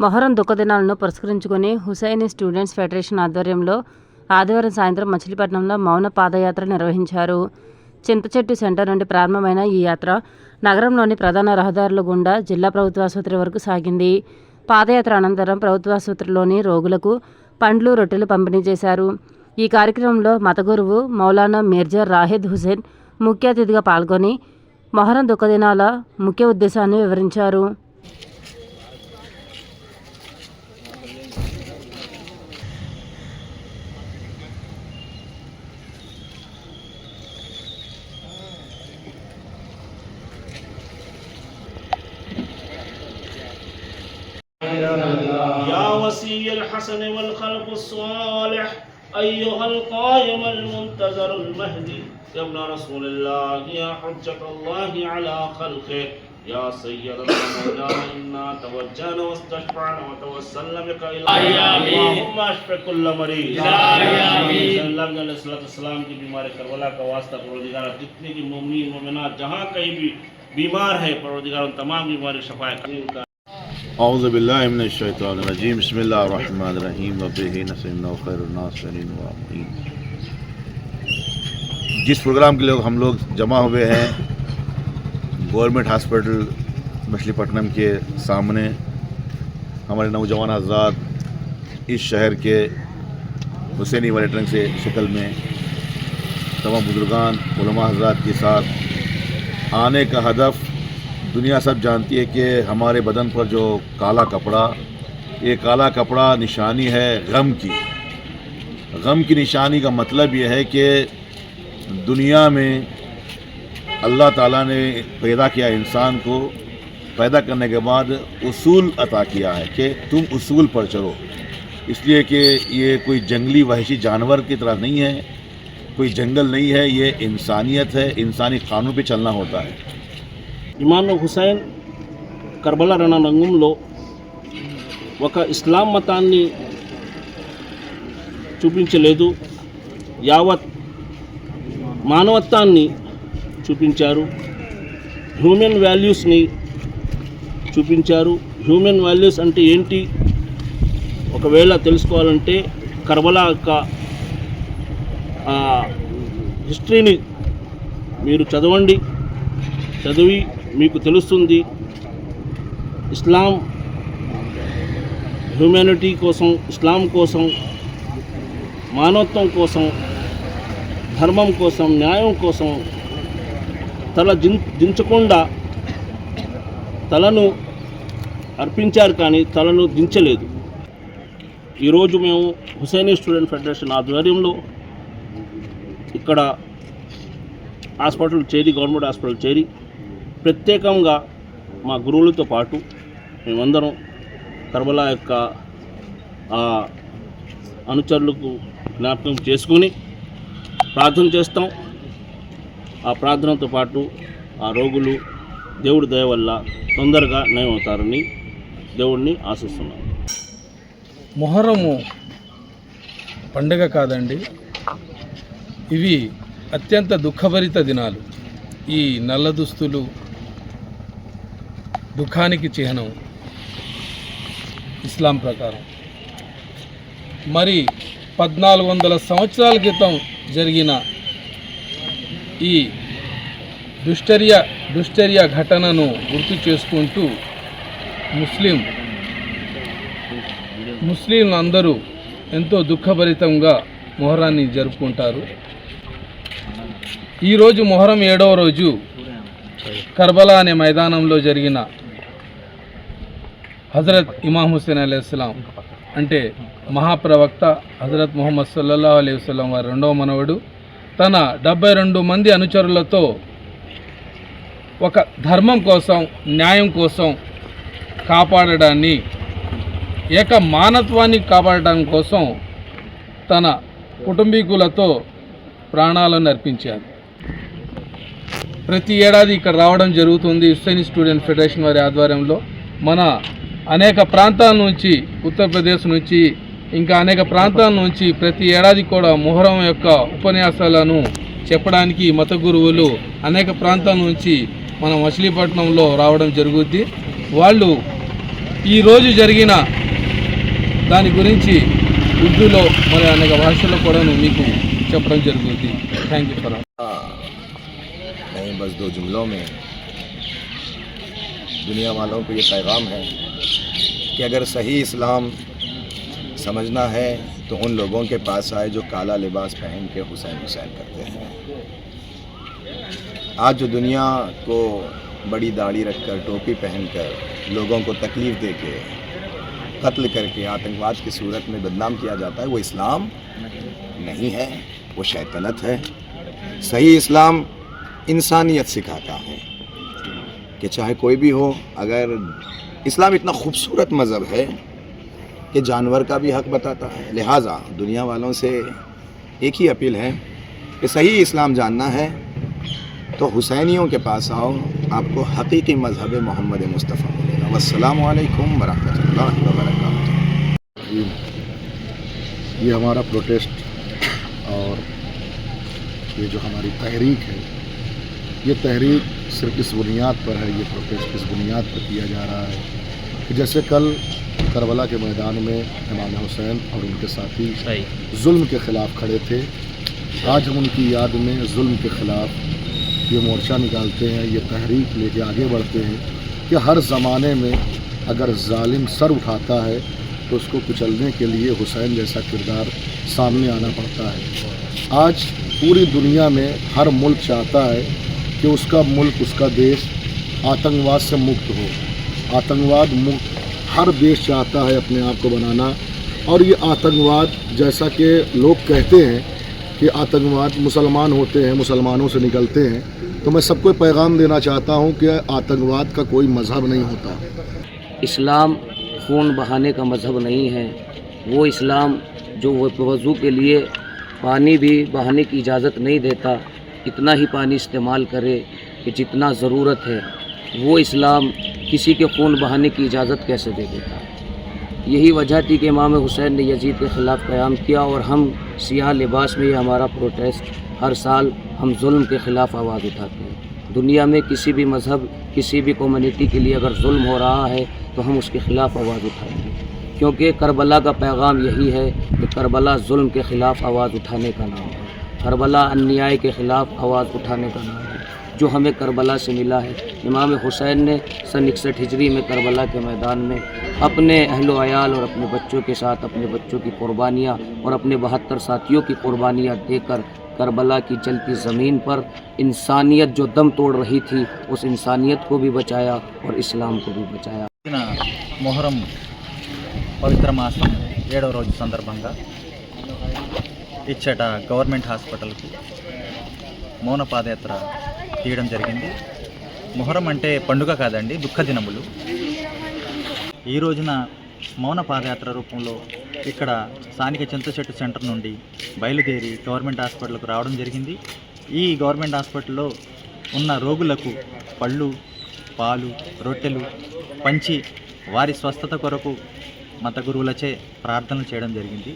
మొహరం దుఃఖదినాలను పురస్కరించుకుని Hussaini students federation ఆధ్వర్యంలో ఆదివారం సాయంత్రం మచిలీపట్నంలో మౌన పాదయాత్ర నిర్వహించారు. చింతచెట్టు సెంటర్ నుండి ప్రారంభమైన ఈ యాత్ర నగరంలోని ప్రధాన రహదారుల గుండా జిల్లా ప్రభుత్వాసుపత్రి వరకు సాగింది. పాదయాత్ర అనంతరం ప్రభుత్వాసుపత్రిలోని రోగులకు పండ్లు రొట్టెలు పంపిణీ చేశారు. ఈ కార్యక్రమంలో మతగురువు మౌలానా మీర్జా రాహిద్ హుసేన్ ముఖ్య అతిథిగా పాల్గొని మొహరం దుఃఖదినాల ముఖ్య ఉద్దేశాన్ని వివరించారు. يا وسي الحسن والخلق الصالح أيها القائم المنتظر المهدي يا ابن رسول الله يا حجة الله على خلقه يا سيدنا مولانا إنا توجهنا واستشفعنا وتوسلنا بك إلى اللهم اشف كل مريض. اللہ علیہ السلام کی بیمار کربلا کا واسطہ پروردگار جتنے کی مومنین مومنات جہاں کہیں بھی بیمار ہے پروردگار ان تمام بیماری شفا اعوذ باللہ من الشیطان الرجیم، بسم اللہ الرحمن الرحیم وبہ خیر الناصرین والمعین جس پروگرام کے لیے ہم لوگ جمع ہوئے ہیں، گورنمنٹ ہاسپٹل مچھلی پٹنم کے سامنے، ہمارے نوجوان حضرات اس شہر کے حسینی والے ٹرنگ سے شکل میں تمام بزرگان، علماء حضرات کے ساتھ آنے کا ہدف دنیا سب جانتی ہے کہ ہمارے بدن پر جو کالا کپڑا، یہ کالا کپڑا نشانی ہے غم کی۔ غم کی نشانی کا مطلب یہ ہے کہ دنیا میں اللہ تعالیٰ نے پیدا کیا انسان کو، پیدا کرنے کے بعد اصول عطا کیا ہے کہ تم اصول پر چلو۔ اس لیے کہ یہ کوئی جنگلی وحشی جانور کی طرح نہیں ہے، کوئی جنگل نہیں ہے، یہ انسانیت ہے، انسانی قانون پہ چلنا ہوتا ہے۔ ఇమాను హుసైన్ కర్బల రణరంగంలో ఒక ఇస్లాం మతాన్ని చూపించలేదు యావత్ మానవత్వాన్ని చూపించారు హ్యూమన్ వాల్యూస్ని చూపించారు హ్యూమన్ వాల్యూస్ అంటే ఏంటి ఒకవేళ తెలుసుకోవాలంటే కర్బలా యొక్క హిస్టరీని మీరు చదవండి చదివి మీకు తెలుస్తుంది ఇస్లాం హ్యూమానిటీ కోసం ఇస్లాం కోసం మానవత్వం కోసం ధర్మం కోసం న్యాయం కోసం తల దిం దించకుండా తలను అర్పించారు కానీ తలను దించలేదు. ఈరోజు మేము హుసైనీ స్టూడెంట్ ఫెడరేషన్ ఆధ్వర్యంలో ఇక్కడ హాస్పిటల్ చేరి గవర్నమెంట్ హాస్పిటల్ చేరి ప్రత్యేకంగా మా గురువులతో పాటు మేమందరం కర్బలా యొక్క ఆ అనుచరులకు జ్ఞాపకం చేసుకుని ప్రార్థన చేస్తాం. ఆ ప్రార్థనతో పాటు ఆ రోగులు దేవుడి దయ వల్ల తొందరగా నయమవుతారని దేవుడిని ఆశిస్తున్నాం. మొహరము పండుగ కాదండి. ఇవి అత్యంత దుఃఖభరిత దినాలు. ఈ నల్ల దుస్తులు దుఃఖానికి చిహ్నం. ఇస్లాం ప్రకారం. మరి పద్నాలుగు వందల సంవత్సరాల క్రితం జరిగిన ఈ దుష్టర్య దుష్టర్య ఘటనను గుర్తు చేసుకుంటూ ముస్లిం ముస్లింలు అందరూ ఎంతో దుఃఖభరితంగా మొహరాన్ని జరుపుకుంటారు. ఈరోజు మొహరం ఏడవ రోజు కర్బలా అనే మైదానంలో జరిగిన హజరత్ ఇమాం హుస్సేన్ అలైహిస్సలాం అంటే మహాప్రవక్త హజరత్ ముహమ్మద్ సల్లల్లా అలీ వసలం వారి రెండవ మనవడు. తన డెబ్బై రెండు మంది అనుచరులతో ఒక ధర్మం కోసం న్యాయం కోసం కాపాడడాన్ని ఏక మానత్వాన్ని కాపాడడం కోసం తన కుటుంబీకులతో ప్రాణాలను అర్పించారు. ప్రతి ఏడాది ఇక్కడ రావడం జరుగుతుంది హుస్సేన్ స్టూడెంట్ ఫెడరేషన్ వారి ఆధ్వర్యంలో. మన అనేక ప్రాంతాల నుంచి ఉత్తరప్రదేశ్ నుంచి ఇంకా అనేక ప్రాంతాల నుంచి ప్రతి ఏడాది కూడా మొహరం యొక్క ఉపన్యాసాలను చెప్పడానికి మత గురువులు అనేక ప్రాంతాల నుంచి మన మచిలీపట్నంలో రావడం జరుగుద్ది. వాళ్ళు ఈరోజు జరిగిన దాని గురించి ఉర్దూలో మరి అనేక భాషల్లో కూడా మీకు చెప్పడం జరుగుతుంది థ్యాంక్ యూ ఫర్ دنیا والوں کو یہ پیغام ہے کہ اگر صحیح اسلام سمجھنا ہے تو ان لوگوں کے پاس آئے جو کالا لباس پہن کے حسین حسین کرتے ہیں۔ آج جو دنیا کو بڑی داڑھی رکھ کر، ٹوپی پہن کر لوگوں کو تکلیف دے کے، قتل کر کے آتنکواد کی صورت میں بدنام کیا جاتا ہے، وہ اسلام نہیں ہے، وہ شیطنت ہے۔ صحیح اسلام انسانیت سکھاتا ہے۔ کہ چاہے کوئی بھی ہو، اگر اسلام اتنا خوبصورت مذہب ہے کہ جانور کا بھی حق بتاتا ہے، لہٰذا دنیا والوں سے ایک ہی اپیل ہے کہ صحیح اسلام جاننا ہے تو حسینیوں کے پاس آؤ، آپ کو حقیقی مذہب محمد مصطفیٰ ملے گا۔ السلام علیکم ورحمۃ اللہ وبرکاتہ۔ یہ ہمارا پروٹیسٹ اور یہ جو ہماری تحریک ہے، یہ تحریک صرف اس بنیاد پر ہے یہ پروٹیسٹ اس بنیاد پر کیا جا رہا ہے کہ جیسے کل کربلا کے میدان میں امام حسین اور ان کے ساتھی ظلم کے خلاف کھڑے تھے۔ آج ہم ان کی یاد میں ظلم کے خلاف یہ مورچہ نکالتے ہیں یہ تحریک لے کے آگے بڑھتے ہیں کہ ہر زمانے میں اگر ظالم سر اٹھاتا ہے تو اس کو کچلنے کے لیے حسین جیسا کردار سامنے آنا پڑتا ہے۔ آج پوری دنیا میں ہر ملک چاہتا ہے کہ اس کا ملک، اس کا دیش آتنگواد سے مکت ہو۔ آتنگواد مکت ہر دیش چاہتا ہے اپنے آپ کو بنانا۔ اور یہ آتنگواد جیسا کہ لوگ کہتے ہیں کہ آتنگواد مسلمان ہوتے ہیں، مسلمانوں سے نکلتے ہیں، تو میں سب کو پیغام دینا چاہتا ہوں کہ آتنگواد کا کوئی مذہب نہیں ہوتا۔ اسلام خون بہانے کا مذہب نہیں ہے۔ وہ اسلام جو وضو کے لیے پانی بھی بہانے کی اجازت نہیں دیتا۔ اتنا ہی پانی استعمال کرے کہ جتنا ضرورت ہے، وہ اسلام کسی کے خون بہانے کی اجازت کیسے دے دیتا؟ یہی وجہ تھی کہ امام حسین نے یزید کے خلاف قیام کیا اور ہم سیاہ لباس میں یہ ہمارا پروٹیسٹ ہر سال ہم ظلم کے خلاف آواز اٹھاتے ہیں۔ دنیا میں کسی بھی مذہب، کسی بھی کمیونٹی کے لیے اگر ظلم ہو رہا ہے تو ہم اس کے خلاف آواز اٹھائیں گے۔ کیونکہ کربلا کا پیغام یہی ہے کہ کربلا ظلم کے خلاف آواز اٹھانے کا نام ہے۔ کربلا انیائے کے خلاف آواز اٹھانے کا نام ہے، جو ہمیں کربلا سے ملا ہے۔ امام حسین نے سن اکسٹھ ہجری میں کربلا کے میدان میں اپنے اہل و عیال اور اپنے بچوں کے ساتھ اپنے بچوں کی قربانیاں اور اپنے بہتر ساتھیوں کی قربانیاں دے کر کربلا کی جلتی زمین پر انسانیت جو دم توڑ رہی تھی، اس انسانیت کو بھی بچایا اور اسلام کو بھی بچایا۔ محرم پوتر ماسم ఏడవ రోజు సందర్భంగా ఇచ్చట గవర్నమెంట్ హాస్పిటల్కి మౌన పాదయాత్ర తీయడం జరిగింది. మొహరం అంటే పండుగ కాదండి దుఃఖ దినములు. ఈ రోజున మౌన పాదయాత్ర రూపంలో ఇక్కడ స్థానిక చింతచెట్టు సెంటర్ నుండి బయలుదేరి గవర్నమెంట్ హాస్పిటల్కు రావడం జరిగింది. ఈ గవర్నమెంట్ హాస్పిటల్లో ఉన్న రోగులకు పళ్ళు పాలు రొట్టెలు పంచి వారి స్వస్థత కొరకు మత గురువులచే ప్రార్థనలు చేయడం జరిగింది.